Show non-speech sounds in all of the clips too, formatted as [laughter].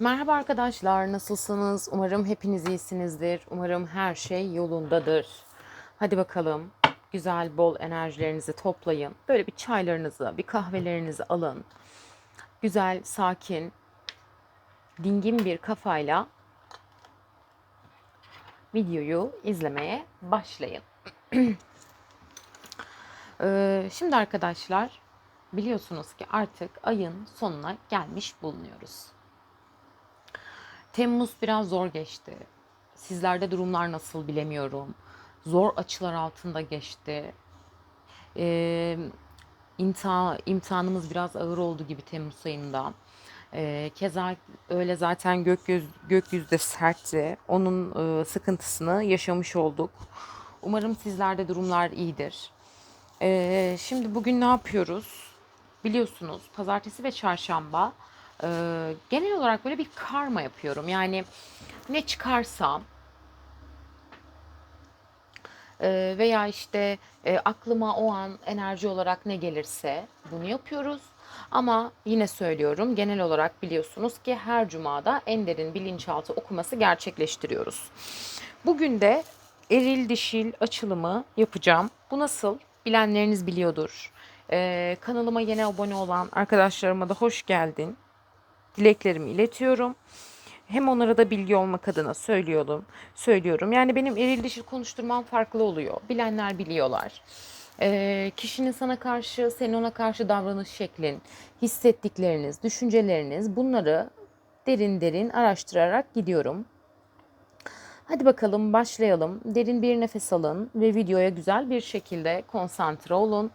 Merhaba arkadaşlar, nasılsınız? Umarım hepiniz iyisinizdir. Umarım her şey yolundadır. Hadi bakalım, güzel bol enerjilerinizi toplayın. Böyle bir çaylarınızı, bir kahvelerinizi alın. Güzel, sakin, dingin bir kafayla videoyu izlemeye başlayın. [clears throat] Ee, Şimdi arkadaşlar, biliyorsunuz ki artık ayın sonuna gelmiş bulunuyoruz. Temmuz biraz zor geçti. Sizlerde durumlar nasıl bilemiyorum. Zor açılar altında geçti. Ee, imtihan, imtihanımız biraz ağır oldu gibi Temmuz ayında. Ee, keza öyle zaten gökyüz, gökyüzü de sertti. Onun e, sıkıntısını yaşamış olduk. Umarım sizlerde durumlar iyidir. Ee, şimdi bugün ne yapıyoruz? Biliyorsunuz pazartesi ve çarşamba e, genel olarak böyle bir karma yapıyorum. Yani ne çıkarsam e, veya işte e, aklıma o an enerji olarak ne gelirse bunu yapıyoruz. Ama yine söylüyorum genel olarak biliyorsunuz ki her cumada en derin bilinçaltı okuması gerçekleştiriyoruz. Bugün de eril dişil açılımı yapacağım. Bu nasıl? Bilenleriniz biliyordur. Ee, kanalıma yeni abone olan arkadaşlarıma da hoş geldin. Dileklerimi iletiyorum. Hem onlara da bilgi olmak adına söylüyorum. Söylüyorum. Yani benim eril dişil konuşturmam farklı oluyor. Bilenler biliyorlar. Ee, kişinin sana karşı, senin ona karşı davranış şeklin, hissettikleriniz, düşünceleriniz bunları derin derin araştırarak gidiyorum. Hadi bakalım başlayalım. Derin bir nefes alın ve videoya güzel bir şekilde konsantre olun.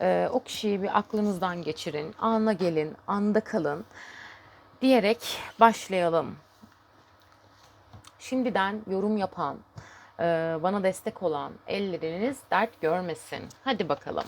Ee, o kişiyi bir aklınızdan geçirin. Ana gelin, anda kalın diyerek başlayalım. Şimdiden yorum yapan, e, bana destek olan elleriniz dert görmesin. Hadi bakalım.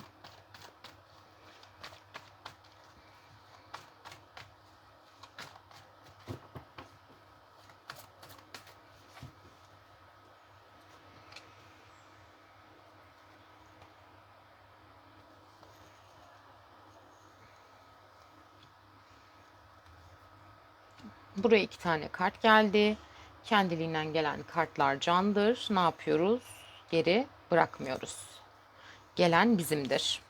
Buraya iki tane kart geldi. Kendiliğinden gelen kartlar candır. Ne yapıyoruz? Geri bırakmıyoruz. Gelen bizimdir.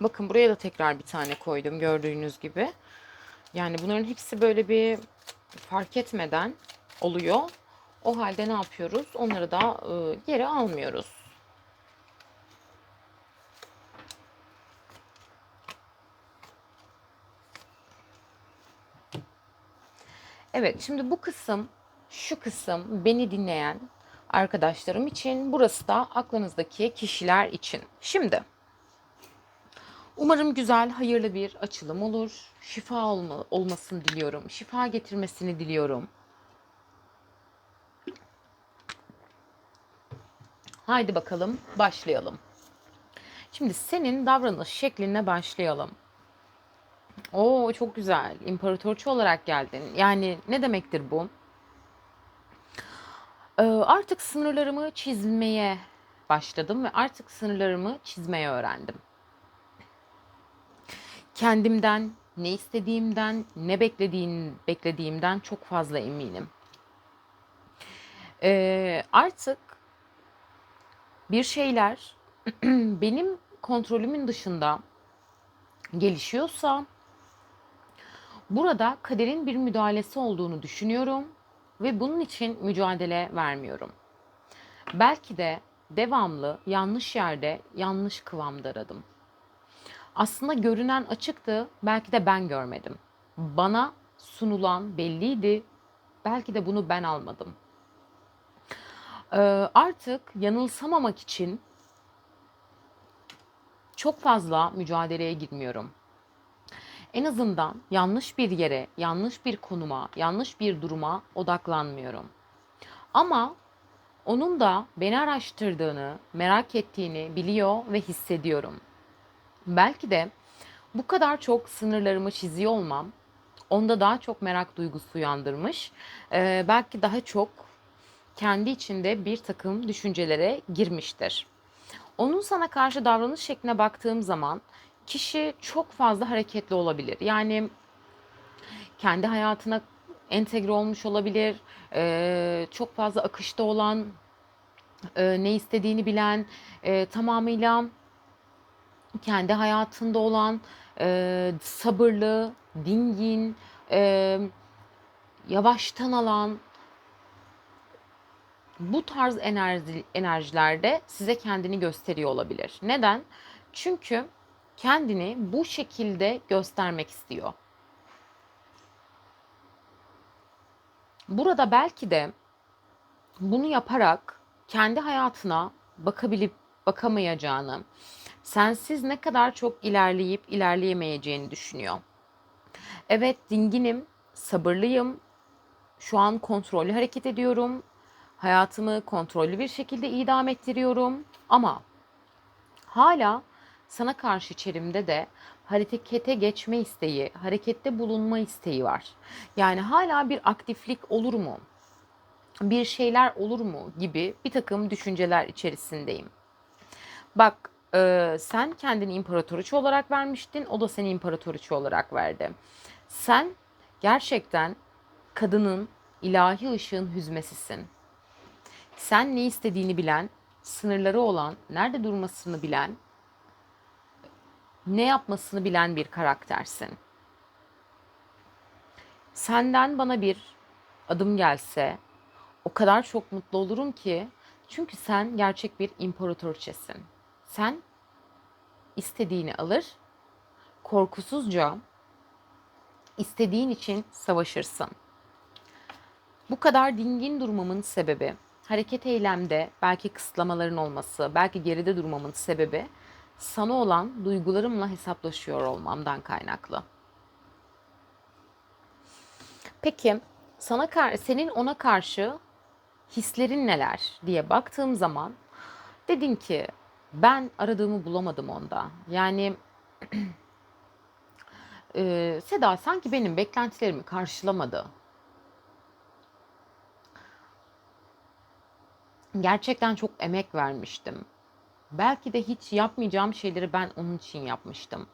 Bakın buraya da tekrar bir tane koydum gördüğünüz gibi. Yani bunların hepsi böyle bir fark etmeden oluyor. O halde ne yapıyoruz? Onları da e, geri almıyoruz. Evet, şimdi bu kısım, şu kısım beni dinleyen arkadaşlarım için, burası da aklınızdaki kişiler için. Şimdi Umarım güzel, hayırlı bir açılım olur. Şifa olma, olmasını diliyorum. Şifa getirmesini diliyorum. Haydi bakalım başlayalım. Şimdi senin davranış şekline başlayalım. Oo çok güzel. İmparatorçu olarak geldin. Yani ne demektir bu? Ee, artık sınırlarımı çizmeye başladım ve artık sınırlarımı çizmeye öğrendim kendimden, ne istediğimden, ne beklediğim, beklediğimden çok fazla eminim. Ee, artık bir şeyler [clears throat] benim kontrolümün dışında gelişiyorsa burada kaderin bir müdahalesi olduğunu düşünüyorum ve bunun için mücadele vermiyorum. Belki de devamlı yanlış yerde yanlış kıvamda aradım. Aslında görünen açıktı, belki de ben görmedim. Bana sunulan belliydi, belki de bunu ben almadım. Eee, artık yanılsamamak için çok fazla mücadeleye girmiyorum. En azından yanlış bir yere, yanlış bir konuma, yanlış bir duruma odaklanmıyorum. Ama onun da beni araştırdığını, merak ettiğini biliyor ve hissediyorum. Belki de bu kadar çok sınırlarımı çiziyor olmam onda daha çok merak duygusu uyandırmış. Ee, belki daha çok kendi içinde bir takım düşüncelere girmiştir. Onun sana karşı davranış şekline baktığım zaman kişi çok fazla hareketli olabilir. Yani kendi hayatına entegre olmuş olabilir. Ee, çok fazla akışta olan, e, ne istediğini bilen, e, tamamıyla kendi hayatında olan, e, sabırlı, dingin, e, yavaştan alan, bu tarz enerji, enerjilerde size kendini gösteriyor olabilir. Neden? Çünkü kendini bu şekilde göstermek istiyor. Burada belki de bunu yaparak kendi hayatına bakabilip bakamayacağını, sensiz ne kadar çok ilerleyip ilerleyemeyeceğini düşünüyor. Evet, dinginim, sabırlıyım. Şu an kontrollü hareket ediyorum. Hayatımı kontrollü bir şekilde idam ettiriyorum ama hala sana karşı içerimde de harekete geçme isteği, harekette bulunma isteği var. Yani hala bir aktiflik olur mu? Bir şeyler olur mu gibi bir takım düşünceler içerisindeyim. Bak e, sen kendini imparatoriçe olarak vermiştin, o da seni imparatoriçe olarak verdi. Sen gerçekten kadının ilahi ışığın hüzmesisin. Sen ne istediğini bilen, sınırları olan, nerede durmasını bilen, ne yapmasını bilen bir karaktersin. Senden bana bir adım gelse o kadar çok mutlu olurum ki çünkü sen gerçek bir imparatorçesin. Sen istediğini alır, korkusuzca istediğin için savaşırsın. Bu kadar dingin durmamın sebebi hareket eylemde belki kısıtlamaların olması, belki geride durmamın sebebi sana olan duygularımla hesaplaşıyor olmamdan kaynaklı. Peki sana senin ona karşı hislerin neler diye baktığım zaman dedin ki ben aradığımı bulamadım onda. Yani [clears throat] e, Seda sanki benim beklentilerimi karşılamadı. Gerçekten çok emek vermiştim. Belki de hiç yapmayacağım şeyleri ben onun için yapmıştım.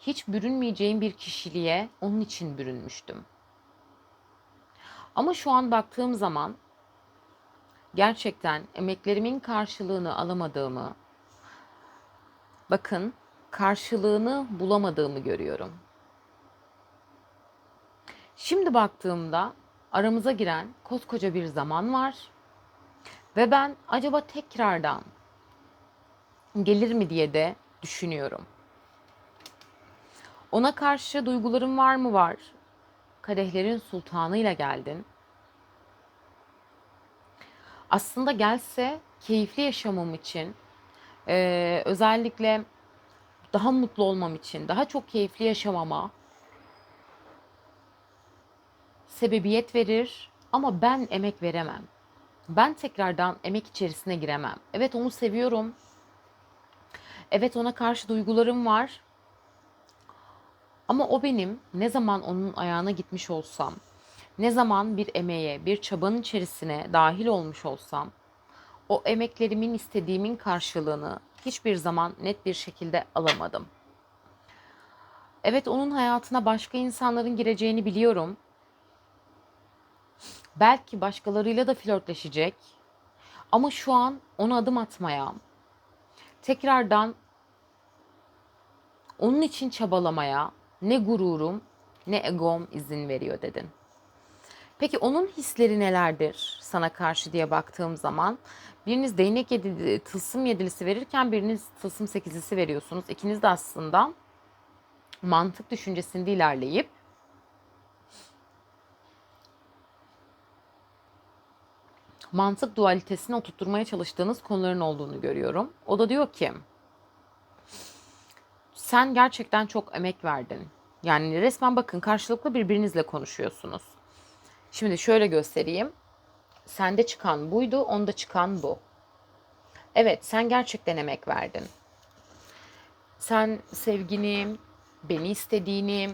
Hiç bürünmeyeceğim bir kişiliğe onun için bürünmüştüm. Ama şu an baktığım zaman gerçekten emeklerimin karşılığını alamadığımı, bakın karşılığını bulamadığımı görüyorum. Şimdi baktığımda aramıza giren koskoca bir zaman var ve ben acaba tekrardan gelir mi diye de düşünüyorum. Ona karşı duygularım var mı var? Kadehlerin sultanıyla geldin. Aslında gelse keyifli yaşamam için, e, özellikle daha mutlu olmam için, daha çok keyifli yaşamama sebebiyet verir ama ben emek veremem. Ben tekrardan emek içerisine giremem. Evet onu seviyorum. Evet ona karşı duygularım var. Ama o benim ne zaman onun ayağına gitmiş olsam, ne zaman bir emeğe, bir çabanın içerisine dahil olmuş olsam, o emeklerimin istediğimin karşılığını hiçbir zaman net bir şekilde alamadım. Evet onun hayatına başka insanların gireceğini biliyorum. Belki başkalarıyla da flörtleşecek. Ama şu an ona adım atmaya, tekrardan onun için çabalamaya ne gururum ne egom izin veriyor dedin. Peki onun hisleri nelerdir sana karşı diye baktığım zaman biriniz değnek yedili, tılsım yedilisi verirken biriniz tılsım sekizlisi veriyorsunuz. İkiniz de aslında mantık düşüncesinde ilerleyip mantık dualitesini oturtmaya çalıştığınız konuların olduğunu görüyorum. O da diyor ki sen gerçekten çok emek verdin. Yani resmen bakın karşılıklı birbirinizle konuşuyorsunuz. Şimdi şöyle göstereyim. Sende çıkan buydu, onda çıkan bu. Evet, sen gerçekten emek verdin. Sen sevgini, beni istediğini,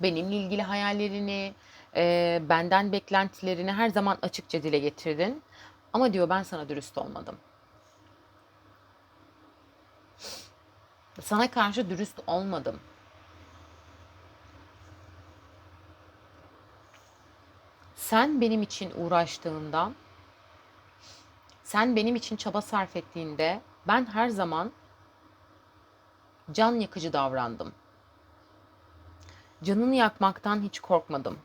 benimle ilgili hayallerini, e, benden beklentilerini her zaman açıkça dile getirdin. Ama diyor ben sana dürüst olmadım. Sana karşı dürüst olmadım. Sen benim için uğraştığında, sen benim için çaba sarf ettiğinde ben her zaman can yakıcı davrandım. Canını yakmaktan hiç korkmadım.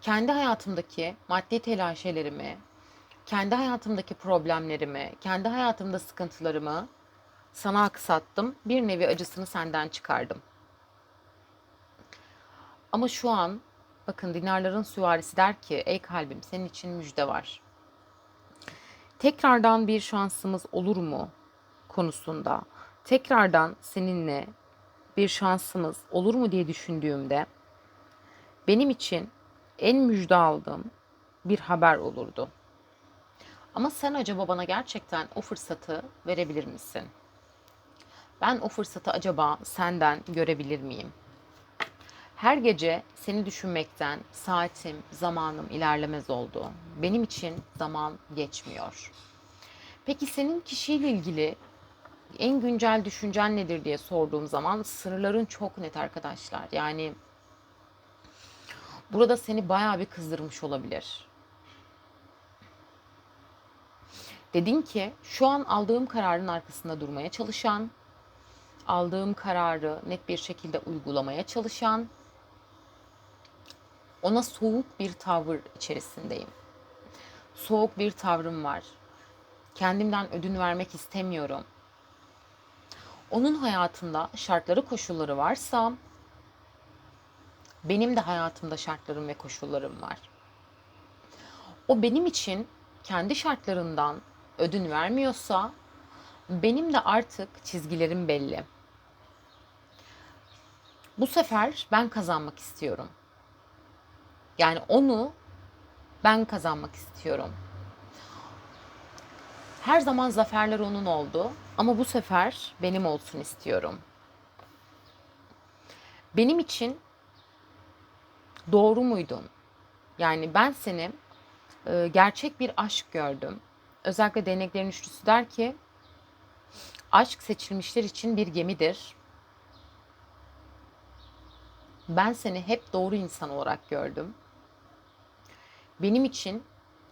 Kendi hayatımdaki maddi telaşelerimi, kendi hayatımdaki problemlerimi, kendi hayatımda sıkıntılarımı sana aksattım. Bir nevi acısını senden çıkardım. Ama şu an bakın dinarların süvarisi der ki ey kalbim senin için müjde var. Tekrardan bir şansımız olur mu konusunda tekrardan seninle bir şansımız olur mu diye düşündüğümde benim için en müjde aldığım bir haber olurdu. Ama sen acaba bana gerçekten o fırsatı verebilir misin? Ben o fırsatı acaba senden görebilir miyim? Her gece seni düşünmekten saatim, zamanım ilerlemez oldu. Benim için zaman geçmiyor. Peki senin kişiyle ilgili en güncel düşüncen nedir diye sorduğum zaman sınırların çok net arkadaşlar. Yani burada seni bayağı bir kızdırmış olabilir. Dedin ki şu an aldığım kararın arkasında durmaya çalışan, aldığım kararı net bir şekilde uygulamaya çalışan, ona soğuk bir tavır içerisindeyim. Soğuk bir tavrım var. Kendimden ödün vermek istemiyorum. Onun hayatında şartları koşulları varsa benim de hayatımda şartlarım ve koşullarım var. O benim için kendi şartlarından ödün vermiyorsa benim de artık çizgilerim belli. Bu sefer ben kazanmak istiyorum. Yani onu ben kazanmak istiyorum. Her zaman zaferler onun oldu ama bu sefer benim olsun istiyorum. Benim için doğru muydun? Yani ben seni e, gerçek bir aşk gördüm. Özellikle deneklerin üçlüsü der ki aşk seçilmişler için bir gemidir. Ben seni hep doğru insan olarak gördüm. Benim için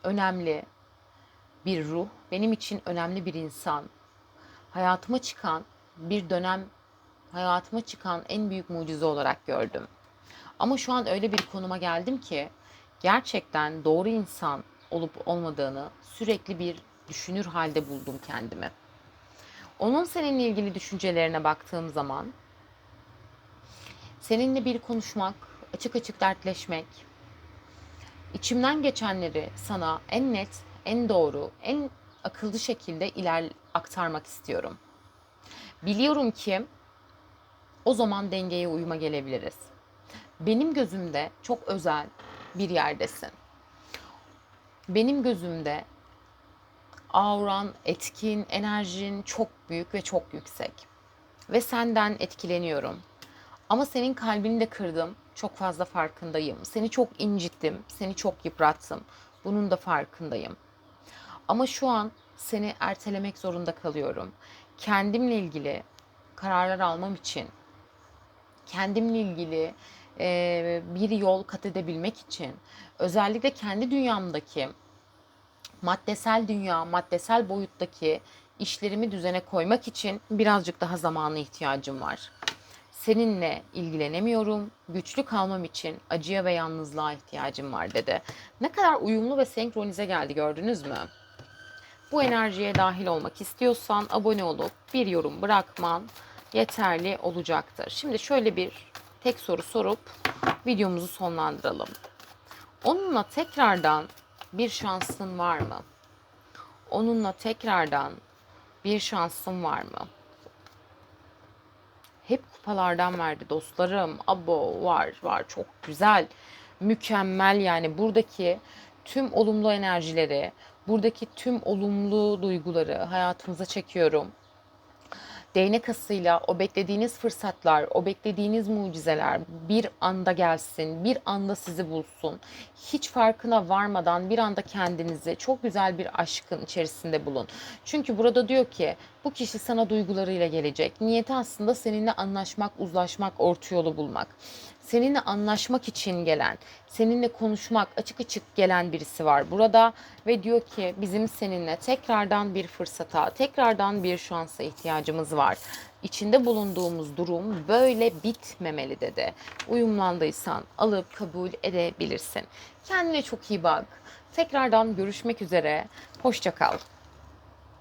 önemli bir ruh, benim için önemli bir insan. Hayatıma çıkan bir dönem hayatıma çıkan en büyük mucize olarak gördüm. Ama şu an öyle bir konuma geldim ki gerçekten doğru insan olup olmadığını sürekli bir düşünür halde buldum kendimi. Onun seninle ilgili düşüncelerine baktığım zaman seninle bir konuşmak, açık açık dertleşmek, içimden geçenleri sana en net, en doğru, en akıllı şekilde iler aktarmak istiyorum. Biliyorum ki o zaman dengeye uyuma gelebiliriz. Benim gözümde çok özel bir yerdesin. Benim gözümde auran, etkin, enerjin çok büyük ve çok yüksek. Ve senden etkileniyorum. Ama senin kalbini de kırdım. Çok fazla farkındayım. Seni çok incittim. Seni çok yıprattım. Bunun da farkındayım. Ama şu an seni ertelemek zorunda kalıyorum. Kendimle ilgili kararlar almam için, kendimle ilgili e, bir yol kat edebilmek için, özellikle kendi dünyamdaki maddesel dünya, maddesel boyuttaki işlerimi düzene koymak için birazcık daha zamana ihtiyacım var. Seninle ilgilenemiyorum. Güçlü kalmam için acıya ve yalnızlığa ihtiyacım var dedi. Ne kadar uyumlu ve senkronize geldi gördünüz mü? Bu enerjiye dahil olmak istiyorsan abone olup bir yorum bırakman yeterli olacaktır. Şimdi şöyle bir tek soru sorup videomuzu sonlandıralım. Onunla tekrardan bir şansın var mı? Onunla tekrardan bir şansın var mı? Hep kupalardan verdi dostlarım. Abo var var çok güzel. Mükemmel yani buradaki tüm olumlu enerjileri, buradaki tüm olumlu duyguları hayatınıza çekiyorum. Değnek asıyla o beklediğiniz fırsatlar, o beklediğiniz mucizeler bir anda gelsin, bir anda sizi bulsun. Hiç farkına varmadan bir anda kendinizi çok güzel bir aşkın içerisinde bulun. Çünkü burada diyor ki bu kişi sana duygularıyla gelecek. Niyeti aslında seninle anlaşmak, uzlaşmak, orta yolu bulmak. Seninle anlaşmak için gelen, seninle konuşmak, açık açık gelen birisi var burada ve diyor ki bizim seninle tekrardan bir fırsata, tekrardan bir şansa ihtiyacımız var. İçinde bulunduğumuz durum böyle bitmemeli dedi. Uyumlandıysan alıp kabul edebilirsin. Kendine çok iyi bak. Tekrardan görüşmek üzere. Hoşça kal.